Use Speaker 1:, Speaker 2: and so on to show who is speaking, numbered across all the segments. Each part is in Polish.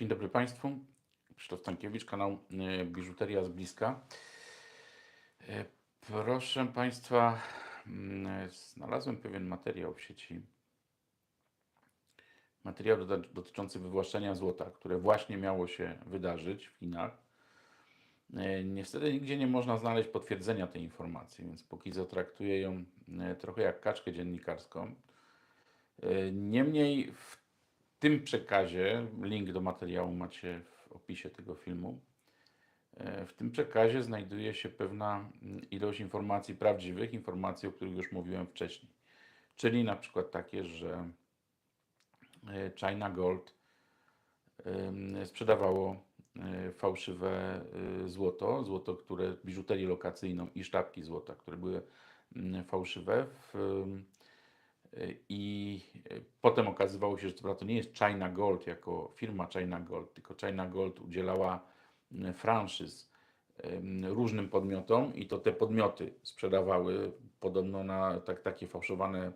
Speaker 1: Dzień dobry Państwu. Krzysztof Stankiewicz, kanał e, Biżuteria z bliska. E, Proszę Państwa, mm, znalazłem pewien materiał w sieci. Materiał dotyczący wywłaszczenia złota, które właśnie miało się wydarzyć w Chinach. Niestety nigdzie nie można znaleźć potwierdzenia tej informacji, więc póki co traktuję ją trochę jak kaczkę dziennikarską. Niemniej w tym przekazie, link do materiału macie w opisie tego filmu, e, w tym przekazie znajduje się pewna mm, ilość informacji prawdziwych, informacji, o których już mówiłem wcześniej. Czyli na przykład takie, że e, China Gold sprzedawało e, fałszywe złoto, złoto, które biżuterię lokacyjną i sztabki złota, które były mm, fałszywe w, i e, potem okazywało się, że to nie jest China Gold jako firma China Gold, tylko China Gold udzielała franszyz różnym podmiotom i to te podmioty sprzedawały podobno na tak, takie fałszowane,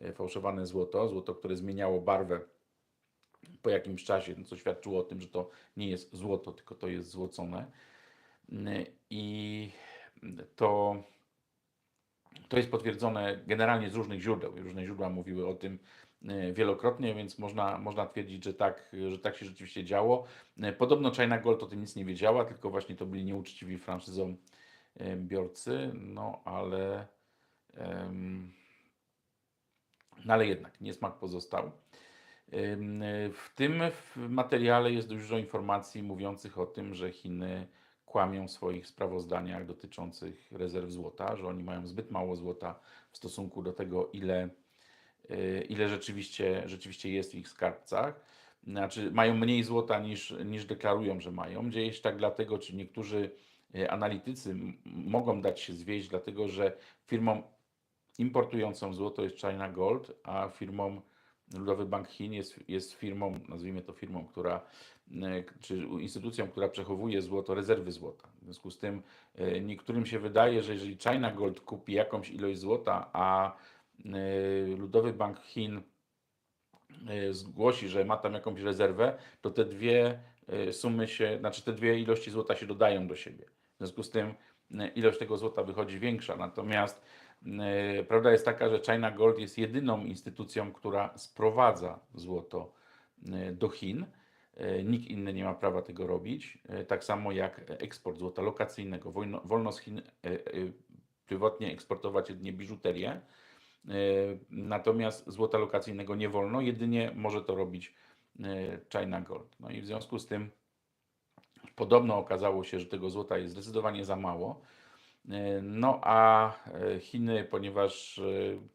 Speaker 1: e, fałszowane złoto, złoto, które zmieniało barwę po jakimś czasie, co świadczyło o tym, że to nie jest złoto, tylko to jest złocone. I to to jest potwierdzone generalnie z różnych źródeł. Różne źródła mówiły o tym e, wielokrotnie, więc można, można twierdzić, że tak, że tak się rzeczywiście działo. E, Podobno China Gold o tym nic nie wiedziała, tylko właśnie to byli nieuczciwi franszyzą e, biorcy, no ale, em, no ale jednak niesmak pozostał. W tym materiale jest dużo informacji mówiących o tym, że Chiny kłamią w swoich sprawozdaniach dotyczących rezerw złota, że oni mają zbyt mało złota w stosunku do tego, ile, y, ile rzeczywiście, rzeczywiście jest w ich skarbcach. Znaczy, mają mniej złota niż, niż deklarują, że mają. Dzieje się tak dlatego, czy niektórzy y, analitycy mogą dać się zwieść, dlatego że firmą importującą złoto jest China Gold, a firmą Ludowy Bank Chin jest, jest firmą, nazwijmy to firmą, która, e, czy instytucją, która przechowuje złoto, rezerwy złota. W związku z tym e, niektórym się wydaje, że jeżeli China Gold kupi jakąś ilość złota, a e, Ludowy Bank Chin zgłosi, że ma tam jakąś rezerwę, to te dwie sumy się, znaczy te dwie ilości złota się dodają do siebie. W związku z tym ilość tego złota wychodzi większa. Natomiast prawda jest taka, że China Gold jest jedyną instytucją, która sprowadza złoto e, do Chin. E, Nikt inny nie ma prawa tego robić. E, Tak samo jak eksport złota lokacyjnego. Wolno, z Chin e, e, prywatnie eksportować jedynie biżuterię. E, Natomiast złota lokacyjnego nie wolno, jedynie może to robić e, China Gold. No i w związku z tym podobno okazało się, że tego złota jest zdecydowanie za mało. E, No a e, Chiny, ponieważ e,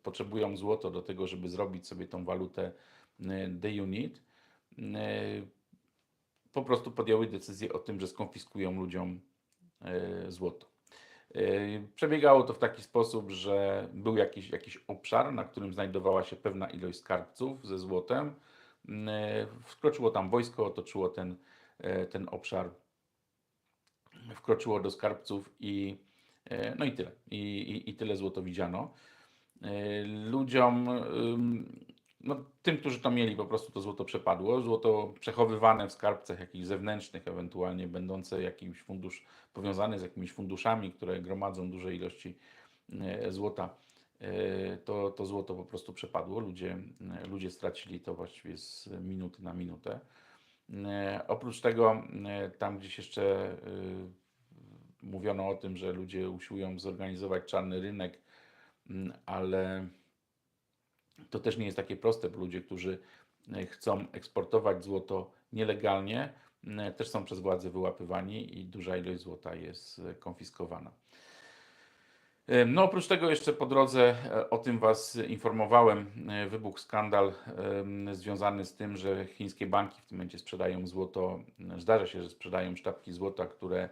Speaker 1: potrzebują złoto do tego, żeby zrobić sobie tą walutę the unit, po prostu podjęły decyzję o tym, że skonfiskują ludziom złoto. Przebiegało to w taki sposób, że był jakiś, jakiś obszar, na którym znajdowała się pewna ilość skarbców ze złotem. Wkroczyło tam wojsko, otoczyło ten, ten obszar, wkroczyło do skarbców i no i tyle. I, i, i tyle złoto widziano. E, Ludziom, no, tym, którzy to mieli, po prostu to złoto przepadło. Złoto przechowywane w skarbcach jakichś zewnętrznych, ewentualnie będące jakimś fundusz, powiązane z jakimiś funduszami, które gromadzą duże ilości e, złota. e, To, to złoto po prostu przepadło. Ludzie, e, ludzie stracili to właściwie z minuty na minutę. E, Oprócz tego, e, tam gdzieś jeszcze e, mówiono o tym, że ludzie usiłują zorganizować czarny rynek, mm, ale to też nie jest takie proste, bo ludzie, którzy e, chcą eksportować złoto nielegalnie, m, też są przez władze wyłapywani i duża ilość złota jest e, konfiskowana. E, No, oprócz tego jeszcze po drodze o tym Was informowałem. Wybuchł skandal związany z tym, że chińskie banki w tym momencie sprzedają złoto. Zdarza się, że sprzedają sztabki złota, które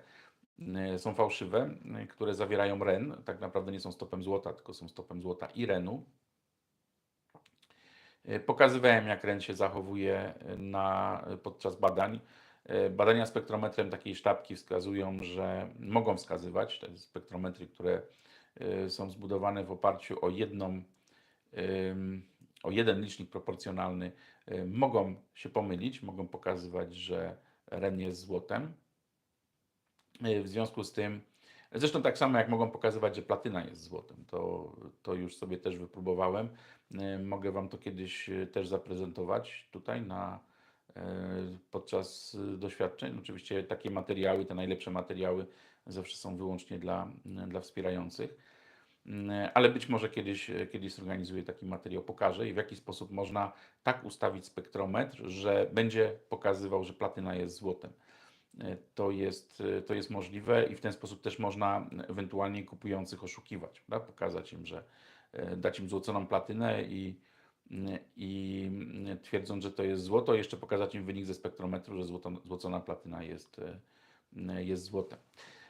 Speaker 1: są fałszywe, e, które zawierają ren. Tak naprawdę nie są stopem złota, tylko są stopem złota i renu. E, Pokazywałem, jak ren się zachowuje e, na, podczas badań. E, Badania spektrometrem takiej sztabki wskazują, że mogą wskazywać, te spektrometry, które e, są zbudowane w oparciu o jedną, o jeden licznik proporcjonalny mogą się pomylić, mogą pokazywać, że ren jest złotem. Y, W związku z tym, zresztą tak samo jak mogą pokazywać, że platyna jest złotem, to, to już sobie też wypróbowałem. Y, Mogę Wam to kiedyś y, też zaprezentować tutaj na, podczas doświadczeń. Oczywiście takie materiały, te najlepsze materiały zawsze są wyłącznie dla, dla wspierających. Ale być może kiedyś, kiedyś zorganizuję taki materiał, pokażę i w jaki sposób można tak ustawić spektrometr, że będzie pokazywał, że platyna jest złotem. E, To jest, to jest możliwe i w ten sposób też można ewentualnie kupujących oszukiwać, prawda? pokazać im, że e, dać im złoconą platynę i, i twierdząc, że to jest złoto, jeszcze pokazać im wynik ze spektrometru, że złoto, złocona platyna jest, e, jest złotem.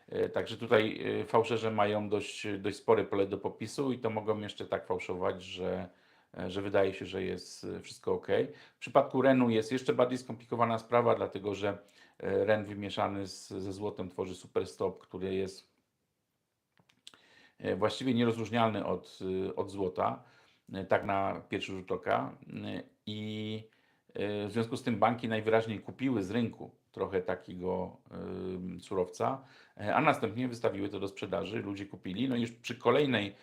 Speaker 1: E, Także tutaj e, fałszerze mają dość, dość spore pole do popisu i to mogą jeszcze tak fałszować, że, e, że wydaje się, że jest e, wszystko ok. W przypadku Renu jest jeszcze bardziej skomplikowana sprawa, dlatego że e, Ren wymieszany z, ze złotem tworzy superstop, który jest e, właściwie nierozróżnialny od, e, od złota, e, tak na pierwszy rzut oka. I w związku z tym banki najwyraźniej kupiły z rynku trochę takiego surowca, a następnie wystawiły to do sprzedaży, ludzie kupili. No i już przy kolejnej,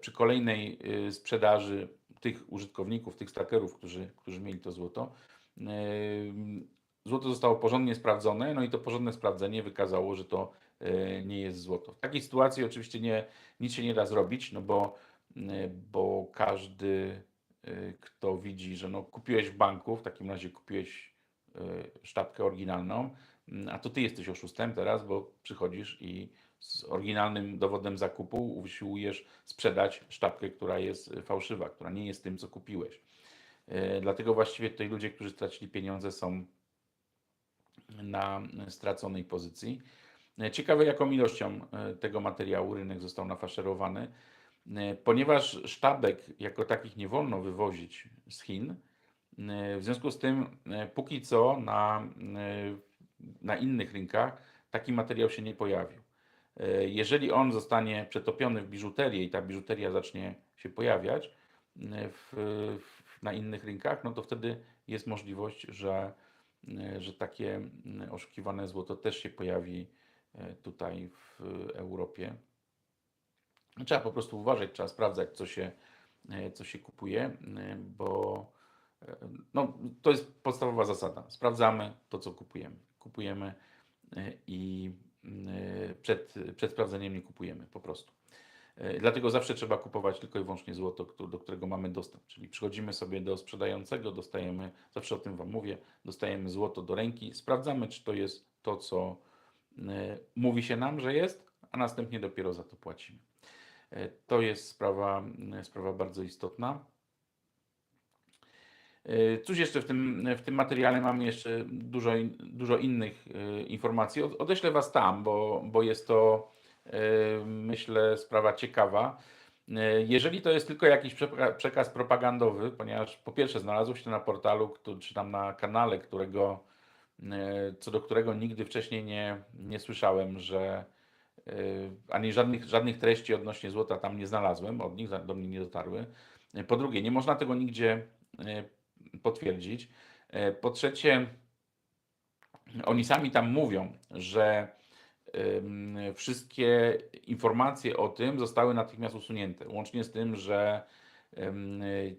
Speaker 1: przy kolejnej sprzedaży tych użytkowników, tych stakerów, którzy, którzy mieli to złoto, złoto zostało porządnie sprawdzone, no i to porządne sprawdzenie wykazało, że to e, nie jest złoto. W takiej sytuacji oczywiście nie, nic się nie da zrobić, no bo, e, bo każdy, e, kto widzi, że no kupiłeś w banku, w takim razie kupiłeś sztabkę oryginalną, m, a to ty jesteś oszustem teraz, bo przychodzisz i z oryginalnym dowodem zakupu usiłujesz sprzedać sztabkę, która jest fałszywa, która nie jest tym, co kupiłeś. Dlatego właściwie tutaj ludzie, którzy stracili pieniądze, są na straconej pozycji. Ciekawe, jaką ilością e, tego materiału rynek został nafaszerowany, E, ponieważ sztabek jako takich nie wolno wywozić z Chin. e, W związku z tym, póki co na, na innych rynkach taki materiał się nie pojawił. Jeżeli on zostanie przetopiony w biżuterię i ta biżuteria zacznie się pojawiać w, w, na innych rynkach, no to wtedy jest możliwość, że, że takie oszukiwane złoto też się pojawi e, tutaj w Europie. Trzeba po prostu uważać, trzeba sprawdzać, co się, e, co się kupuje, e, bo e, no, to jest podstawowa zasada. Sprawdzamy to, co kupujemy. Kupujemy e, i e, przed, przed sprawdzeniem nie kupujemy po prostu. E, Dlatego zawsze trzeba kupować tylko i wyłącznie złoto, do którego mamy dostęp. Czyli przychodzimy sobie do sprzedającego, dostajemy, zawsze o tym Wam mówię, dostajemy złoto do ręki, sprawdzamy, czy to jest to, co e, mówi się nam, że jest, a następnie dopiero za to płacimy. E, To jest sprawa, sprawa bardzo istotna. Cóż jeszcze w tym, w tym materiale mamy jeszcze dużo, dużo innych informacji. Od- Odeślę Was tam, bo, bo jest to myślę sprawa ciekawa. E, Jeżeli to jest tylko jakiś przekaz propagandowy, ponieważ po pierwsze znalazło się na portalu, czy tam na kanale, którego, e, co do którego nigdy wcześniej nie, nie słyszałem, że ani żadnych, żadnych treści odnośnie złota tam nie znalazłem, od nich do mnie nie dotarły. Po drugie, nie można tego nigdzie potwierdzić. Po trzecie, oni sami tam mówią, że wszystkie informacje o tym zostały natychmiast usunięte, łącznie z tym, że y,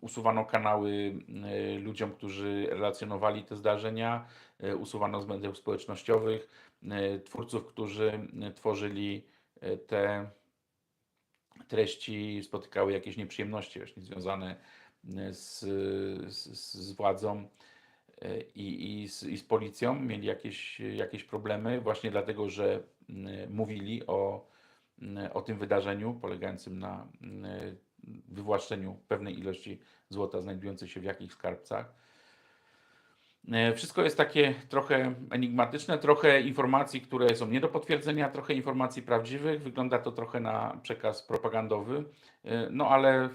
Speaker 1: usuwano kanały y, ludziom, którzy relacjonowali te zdarzenia, y, usuwano z mediów społecznościowych twórców, którzy tworzyli te treści, spotykały jakieś nieprzyjemności właśnie związane z, z, z władzą i, i, z, i z policją mieli jakieś, jakieś problemy, właśnie dlatego, że mówili o, o tym wydarzeniu polegającym na wywłaszczeniu pewnej ilości złota znajdującej się w jakichś skarbcach. E, Wszystko jest takie trochę enigmatyczne, trochę informacji, które są nie do potwierdzenia, trochę informacji prawdziwych. Wygląda to trochę na przekaz propagandowy, E, no ale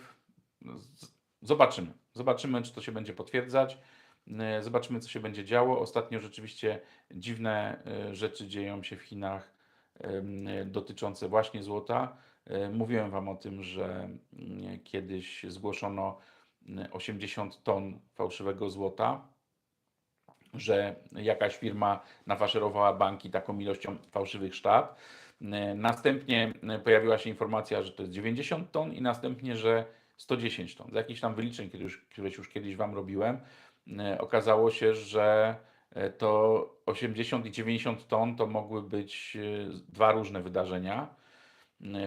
Speaker 1: zobaczymy. Zobaczymy, czy to się będzie potwierdzać. E, Zobaczymy, co się będzie działo. Ostatnio rzeczywiście dziwne e, rzeczy dzieją się w Chinach e, dotyczące właśnie złota. Mówiłem Wam o tym, że mm, kiedyś zgłoszono y, 80 ton fałszywego złota, że jakaś firma nafaszerowała banki taką ilością fałszywych sztab. Następnie pojawiła się informacja, że to jest 90 ton i następnie, że 110 ton. Z jakichś tam wyliczeń, które już, któreś już kiedyś Wam robiłem, okazało się, że y, to 80 i 90 ton to mogły być y, dwa różne wydarzenia.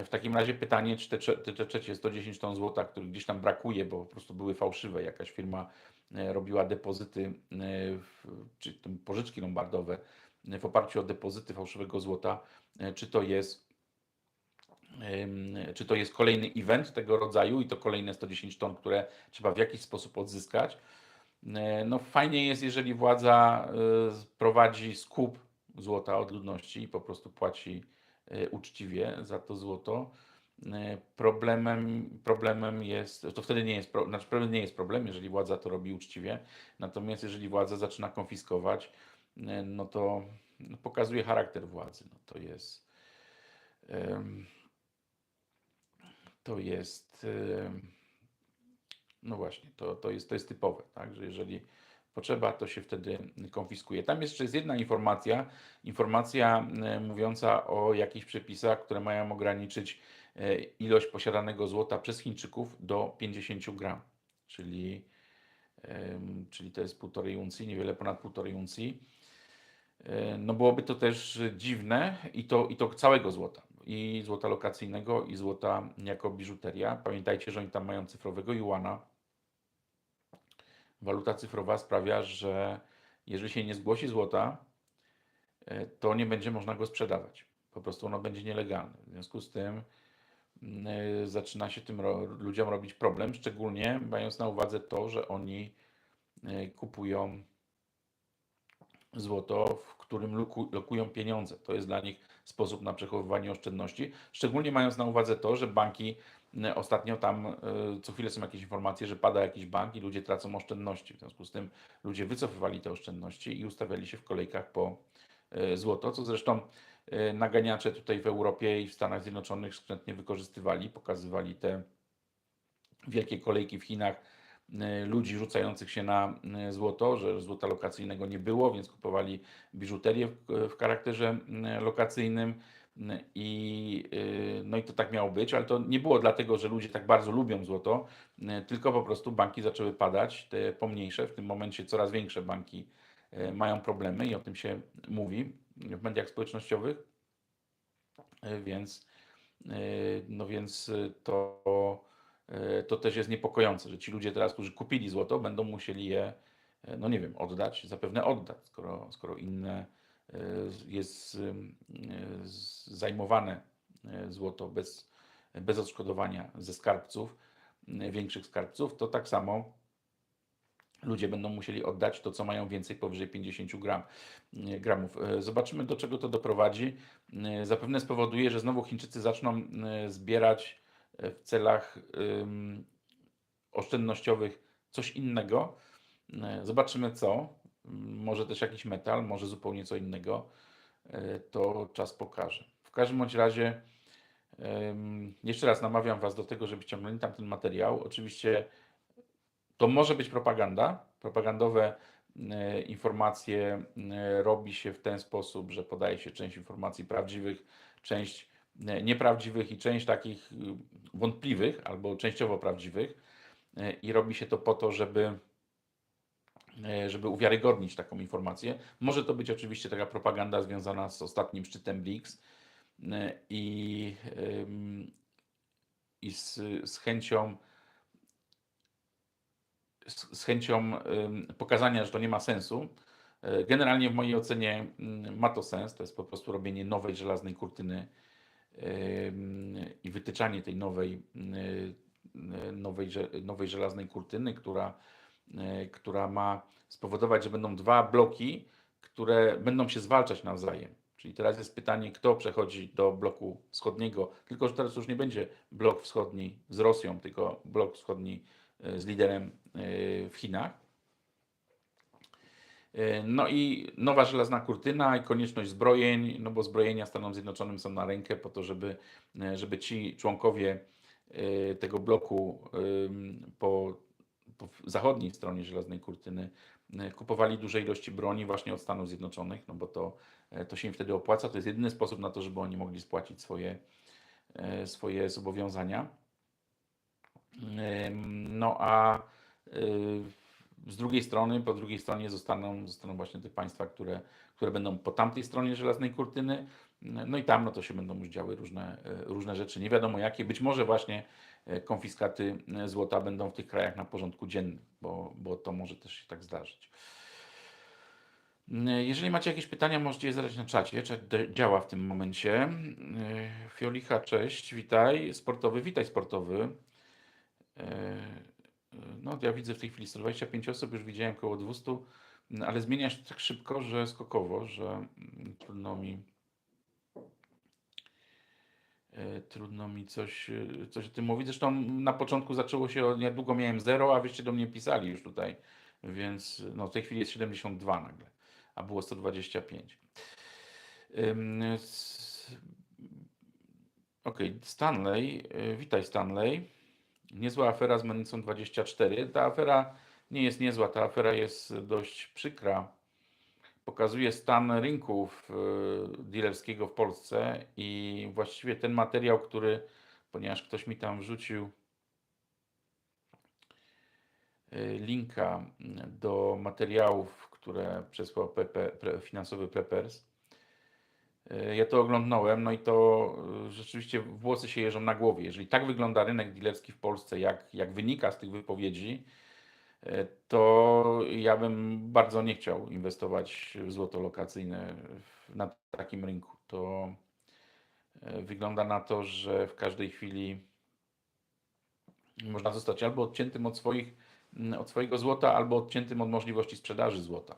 Speaker 1: W takim razie pytanie, czy te, te, trzecie 110 ton złota, których gdzieś tam brakuje, bo po prostu były fałszywe, jakaś firma robiła depozyty, czy pożyczki lombardowe w oparciu o depozyty fałszywego złota, czy to jest czy to jest kolejny event tego rodzaju i to kolejne 110 ton, które trzeba w jakiś sposób odzyskać. E, No fajnie jest, jeżeli władza y, prowadzi skup złota od ludności i po prostu płaci y, uczciwie za to złoto. E, Problemem, problemem jest, to wtedy nie jest, znaczy problem nie jest problem, jeżeli władza to robi uczciwie, natomiast jeżeli władza zaczyna konfiskować, e, no to no, pokazuje charakter władzy. No to jest, to jest, no właśnie, to, to, jest, to jest typowe, tak? że jeżeli potrzeba, to się wtedy konfiskuje. Tam jeszcze jest jedna informacja, informacja e, mówiąca o jakichś przepisach, które mają ograniczyć e, ilość posiadanego złota przez Chińczyków do 50 gram, czyli, czyli to jest półtorej uncji, niewiele ponad półtorej uncji. E, No byłoby to też dziwne i to, i to całego złota. I złota lokacyjnego, i złota jako biżuteria. Pamiętajcie, że oni tam mają cyfrowego juana. Waluta cyfrowa sprawia, że jeżeli się nie zgłosi złota, e, to nie będzie można go sprzedawać. Po prostu ono będzie nielegalne. W związku z tym mm, e, zaczyna się tym ludziom robić problem, szczególnie mając na uwadze to, że oni e, kupują złoto, w którym loku, lokują pieniądze. To jest dla nich sposób na przechowywanie oszczędności, szczególnie mając na uwadze to, że banki ostatnio tam e, co chwilę są jakieś informacje, że pada jakiś bank i ludzie tracą oszczędności. W związku z tym ludzie wycofywali te oszczędności i ustawiali się w kolejkach po e, złoto, co zresztą e, naganiacze tutaj w Europie i w Stanach Zjednoczonych skrzętnie wykorzystywali, pokazywali te wielkie kolejki w Chinach e, ludzi rzucających się na e, złoto, że złota lokacyjnego nie było, więc kupowali biżuterię w, charakterze lokacyjnym. I, y, no i to tak miało być, ale to nie było dlatego, że ludzie tak bardzo lubią złoto, m, tylko po prostu banki zaczęły padać, te pomniejsze, w tym momencie coraz większe banki e, mają problemy i o tym się mówi w mediach społecznościowych, więc, no więc to, to też jest niepokojące, że ci ludzie teraz, którzy kupili złoto, będą musieli je, no nie wiem, oddać, zapewne oddać, skoro, skoro inne jest ym, e, zajmowane e, złoto bez, bez odszkodowania ze skarbców, większych skarbców, to tak samo ludzie będą musieli oddać to, co mają więcej powyżej 50 gram, e, gramów. E, Zobaczymy, do czego to doprowadzi. E, Zapewne spowoduje, że znowu Chińczycy zaczną e, zbierać e, w celach oszczędnościowych coś innego. E, Zobaczymy co. Może też jakiś metal, może zupełnie co innego. E, To czas pokaże. W każdym bądź razie jeszcze raz namawiam Was do tego, żeby ciągnęli tam ten materiał. Oczywiście to może być propaganda. Propagandowe e, informacje e, robi się w ten sposób, że podaje się część informacji prawdziwych, część nieprawdziwych i część takich wątpliwych albo częściowo prawdziwych. I robi się to po to, żeby, żeby uwiarygodnić taką informację. Może to być oczywiście taka propaganda związana z ostatnim szczytem BRICS e, i, i z, z chęcią z, chęcią pokazania, że to nie ma sensu. E, Generalnie w mojej ocenie mm, ma to sens. To jest po prostu robienie nowej żelaznej kurtyny i wytyczanie tej nowej, nowej, nowej żelaznej kurtyny, która, która ma spowodować, że będą dwa bloki, które będą się zwalczać nawzajem. Czyli teraz jest pytanie, kto przechodzi do bloku wschodniego, tylko że teraz już nie będzie blok wschodni z Rosją, tylko blok wschodni y, z liderem y, w Chinach. No i nowa żelazna kurtyna i konieczność zbrojeń, no bo zbrojenia Stanom Zjednoczonym są na rękę po to, żeby, żeby ci członkowie tego bloku po, zachodniej stronie żelaznej kurtyny e, kupowali duże ilości broni właśnie od Stanów Zjednoczonych, no bo to, e, to się im wtedy opłaca. To jest jedyny sposób na to, żeby oni mogli spłacić swoje, e, swoje zobowiązania. No a z drugiej strony, po drugiej stronie zostaną, zostaną właśnie te państwa, które, które będą po tamtej stronie żelaznej kurtyny. No i tam no to się będą już działy różne, e, różne rzeczy, nie wiadomo jakie. Być może właśnie e, konfiskaty e, złota będą w tych krajach na porządku dziennym, bo, bo to może też się tak zdarzyć. Jeżeli macie jakieś pytania, możecie je zadać na czacie. Czat działa w tym momencie. Fiolicha, cześć, witaj. Sportowy, witaj sportowy. No, ja widzę w tej chwili 125 osób, już widziałem około 200, ale zmienia się tak szybko, że skokowo, że mm, trudno mi e, trudno mi coś, e, coś o tym mówić. Zresztą na początku zaczęło się, niedługo miałem 0, a wyście do mnie pisali już tutaj, więc no, w tej chwili jest 72 nagle, a było 125. Ym, s- Okej, Stanley, e, witaj Stanley. Niezła afera z Mennicą 24. Ta afera nie jest niezła, ta afera jest dość przykra. Pokazuje stan rynków y, dealerskiego w Polsce i właściwie ten materiał, który, ponieważ ktoś mi tam wrzucił y, linka do materiałów, które przesłał PP, finansowy Preppers, ja to oglądnąłem, no i to y, rzeczywiście włosy się jeżą na głowie. Jeżeli tak wygląda rynek dealerski w Polsce, jak, jak wynika z tych wypowiedzi, y, to ja bym bardzo nie chciał inwestować w złoto lokacyjne na takim rynku. To wygląda na to, że w każdej chwili można zostać albo odciętym od, swoich, mm, od swojego złota, albo odciętym od możliwości sprzedaży złota.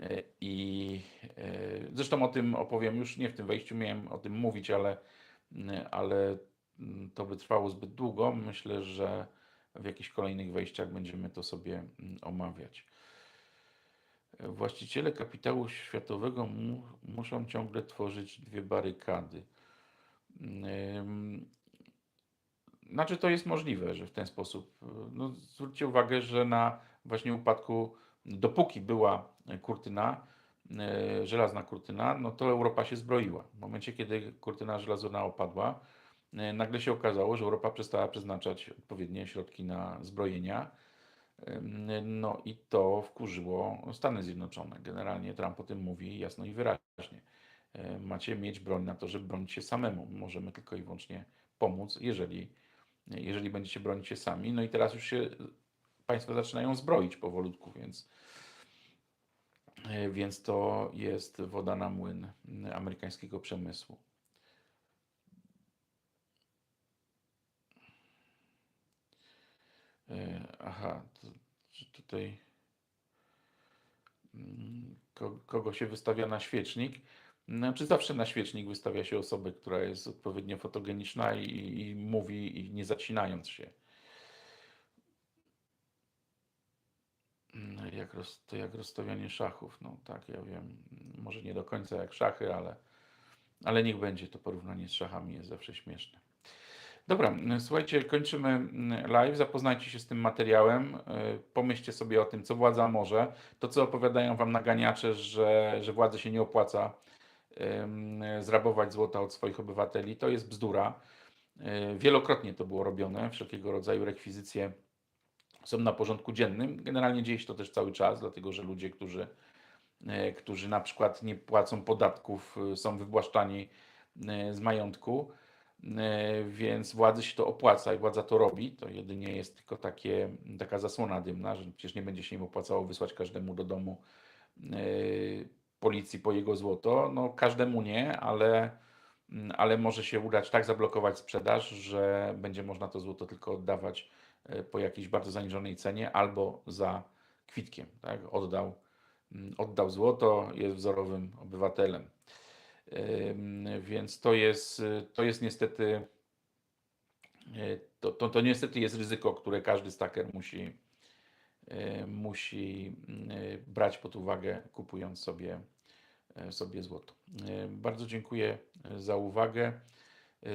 Speaker 1: E, I e, zresztą o tym opowiem już nie w tym wejściu, miałem o tym mówić, ale, ale to by trwało zbyt długo. Myślę, że w jakichś kolejnych wejściach będziemy to sobie omawiać. E, Właściciele kapitału światowego mu, muszą ciągle tworzyć dwie barykady. Znaczy, to jest możliwe, że w ten sposób. No, zwróćcie uwagę, że na właśnie upadku, dopóki była kurtyna, y, żelazna kurtyna, no to Europa się zbroiła. W momencie, kiedy kurtyna żelazna opadła, y, nagle się okazało, że Europa przestała przeznaczać odpowiednie środki na zbrojenia. No i to wkurzyło Stany Zjednoczone. Generalnie Trump o tym mówi jasno i wyraźnie. Y, Macie mieć broń na to, żeby bronić się samemu. Możemy tylko i wyłącznie pomóc, jeżeli jeżeli będziecie bronić się sami. No i teraz już się państwa zaczynają zbroić powolutku, więc, e, więc to jest woda na młyn amerykańskiego przemysłu. E, Aha, to, tutaj mm, ko- kogo się wystawia na świecznik? Znaczy zawsze na świecznik wystawia się osobę, która jest odpowiednio fotogeniczna i, i mówi i nie zacinając się. Jak roz, to jak rozstawianie szachów. No tak, ja wiem. Może nie do końca jak szachy, ale, ale niech będzie. To porównanie z szachami jest zawsze śmieszne. Dobra, słuchajcie, kończymy live. Zapoznajcie się z tym materiałem. y, Pomyślcie sobie o tym, co władza może. To, co opowiadają wam naganiacze, że, że władzy się nie opłaca zrabować złota od swoich obywateli, to jest bzdura. Y, Wielokrotnie to było robione, wszelkiego rodzaju rekwizycje są na porządku dziennym. Generalnie dzieje się to też cały czas, dlatego że ludzie, którzy, e, którzy na przykład nie płacą podatków, e, są wywłaszczani e, z majątku, więc władzy się to opłaca i władza to robi. To jedynie jest tylko takie, taka zasłona dymna, że przecież nie będzie się im opłacało wysłać każdemu do domu policji po jego złoto. No każdemu nie, ale, mm, ale może się udać tak zablokować sprzedaż, że będzie można to złoto tylko oddawać po jakiejś bardzo zaniżonej cenie albo za kwitkiem. Tak? Oddał, mm, oddał złoto, jest wzorowym obywatelem. Więc to jest, to jest niestety, y, to, to, to niestety jest ryzyko, które każdy staker musi, y, musi y, brać pod uwagę, kupując sobie, sobie złoto. Bardzo dziękuję za uwagę.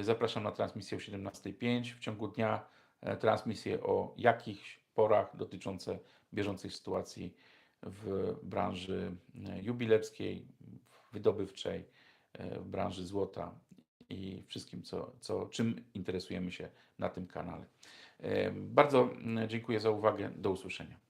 Speaker 1: Zapraszam na transmisję o 17.05. W ciągu dnia e, transmisję o jakichś porach dotyczące bieżącej sytuacji w branży e, jubilerskiej, wydobywczej, e, w branży złota i wszystkim, co, co, czym interesujemy się na tym kanale. Bardzo mm, dziękuję za uwagę. Do usłyszenia.